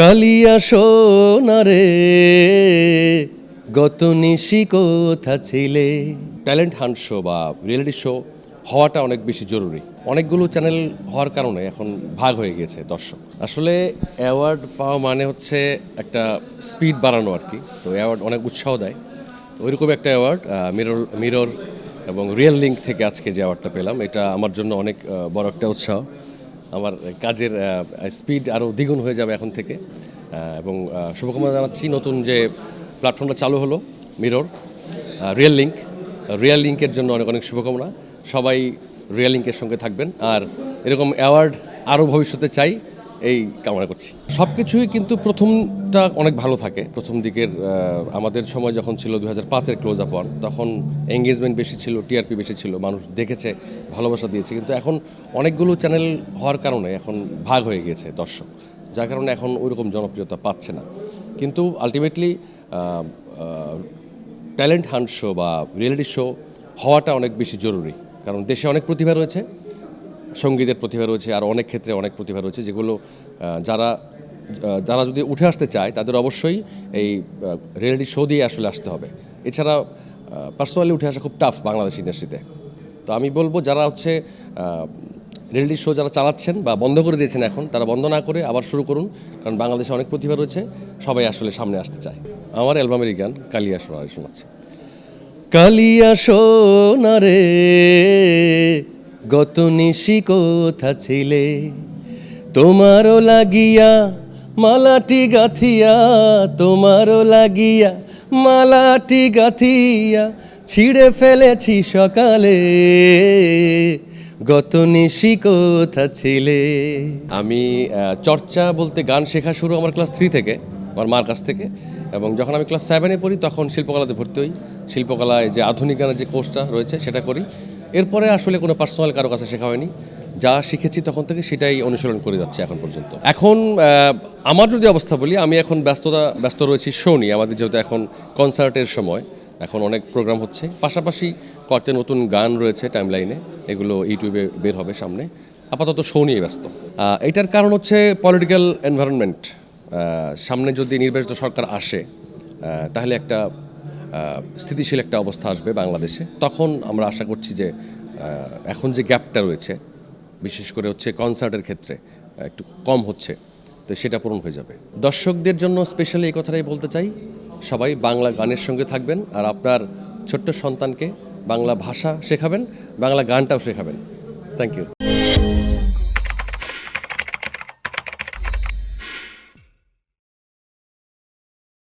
কালিয়া সোনারে গত নিশি কোথা ছিলে? ট্যালেন্ট হান্ট শো বা রিয়েলিটি শো হওয়াটা অনেক বেশি জরুরি। অনেকগুলো চ্যানেল হওয়ার কারণে এখন ভাগ হয়ে গেছে দর্শক। আসলে অ্যাওয়ার্ড পাওয়া মানে হচ্ছে একটা স্পিড বাড়ানো আর কি। তো অ্যাওয়ার্ড অনেক উৎসাহ দেয়। তো ওইরকম একটা অ্যাওয়ার্ড মিরর মিরর এবং রিয়েল লিঙ্ক থেকে আজকে যে অ্যাওয়ার্ডটা পেলাম, এটা আমার জন্য অনেক বড় একটা উৎসাহ। আমার কাজের স্পিড আরও দ্বিগুণ হয়ে যাবে এখন থেকে। এবং শুভকামনা জানাচ্ছি নতুন যে প্ল্যাটফর্মটা চালু হলো মিরর রিয়েল লিঙ্ক রিয়েল লিঙ্কের জন্য অনেক অনেক শুভকামনা। সবাই রিয়েল লিঙ্কের সঙ্গে থাকবেন। আর এরকম অ্যাওয়ার্ড আরও ভবিষ্যতে চাই। এই কামনা করছি। সব কিছুই কিন্তু প্রথমটা অনেক ভালো থাকে। প্রথম দিকের আমাদের সময় যখন ছিল দু হাজার পাঁচের ক্লোজ আপ ওয়ান তখন এঙ্গেজমেন্ট বেশি ছিল টিআরপি বেশি ছিল, মানুষ দেখেছে, ভালোবাসা দিয়েছে। কিন্তু এখন অনেকগুলো চ্যানেল হওয়ার কারণে এখন ভাগ হয়ে গিয়েছে দর্শক, যার কারণে এখন ওইরকম জনপ্রিয়তা পাচ্ছে না। কিন্তু আলটিমেটলি ট্যালেন্ট হান্ট শো বা রিয়েলিটি শো হওয়াটা অনেক বেশি জরুরি। কারণ দেশে অনেক প্রতিভা রয়েছে সঙ্গীতের প্রতিভা রয়েছে, আর অনেক ক্ষেত্রে অনেক প্রতিভা রয়েছে, যেগুলো যারা যারা যদি উঠে আসতে চায়, তাদের অবশ্যই এই রিয়েলিটি শো দিয়ে আসলে আসতে হবে। এছাড়া পার্সোনালি উঠে আসা খুব টাফ বাংলাদেশ ইন্ডাস্ট্রিতে তো আমি বলব, যারা হচ্ছে রিয়েলিটি শো যারা চালাচ্ছেন বা বন্ধ করে দিয়েছেন এখন, তারা বন্ধ না করে আবার শুরু করুন, কারণ বাংলাদেশে অনেক প্রতিভা রয়েছে, সবাই আসলে সামনে আসতে চায়। আমার অ্যালবামেরই গান কালিয়া শোনা শোনাচ্ছে। কালিয়া সোনারে গত নিশি কোথা ছিলে? তোমারও লাগিয়া মালাটি গাথিয়া, তোমারও লাগিয়া মালাটি গাথিয়া ছিঁড়ে ফেলেছি সকালে। গত নিশি কোথা ছিলে? আমি চর্চা বলতে গান শেখা শুরু আমার ক্লাস থ্রি থেকে, আমার মার কাছ থেকে। এবং যখন আমি ক্লাস সেভেনে পড়ি, তখন শিল্পকলাতে ভর্তি হই। শিল্পকলায় যে আধুনিক গানের যে কোর্সটা রয়েছে, সেটা করি। এরপরে আসলে কোনো পার্সোনাল কারও কাছে শেখা হয়নি। যা শিখেছি তখন থেকে সেটাই অনুসরণ করে যাচ্ছে এখন পর্যন্ত। এখন আমার যদি অবস্থা বলি, আমি এখন ব্যস্ততা, ব্যস্ত রয়েছি শো নিয়ে আমাদের যেহেতু এখন কনসার্টের সময়, এখন অনেক প্রোগ্রাম হচ্ছে। পাশাপাশি কয়েকটা নতুন গান রয়েছে টাইমলাইনে এগুলো ইউটিউবে বের হবে সামনে। আপাতত শো নিয়ে ব্যস্ত এটার কারণ হচ্ছে পলিটিক্যাল এনভায়রনমেন্ট সামনে যদি নির্বাচিত সরকার আসে তাহলে একটা স্থিতিশীল একটা অবস্থা আসবে বাংলাদেশে। তখন আমরা আশা করছি যে এখন যে গ্যাপটা রয়েছে, বিশেষ করে হচ্ছে কনসার্টের ক্ষেত্রে একটু কম হচ্ছে, তো সেটা পূরণ হয়ে যাবে। দর্শকদের জন্য স্পেশালি এই কথাটাই বলতে চাই, সবাই বাংলা গানের সঙ্গে থাকবেন আর আপনার ছোট্ট সন্তানকে বাংলা ভাষা শেখাবেন, বাংলা গানটাও শেখাবেন। Thank you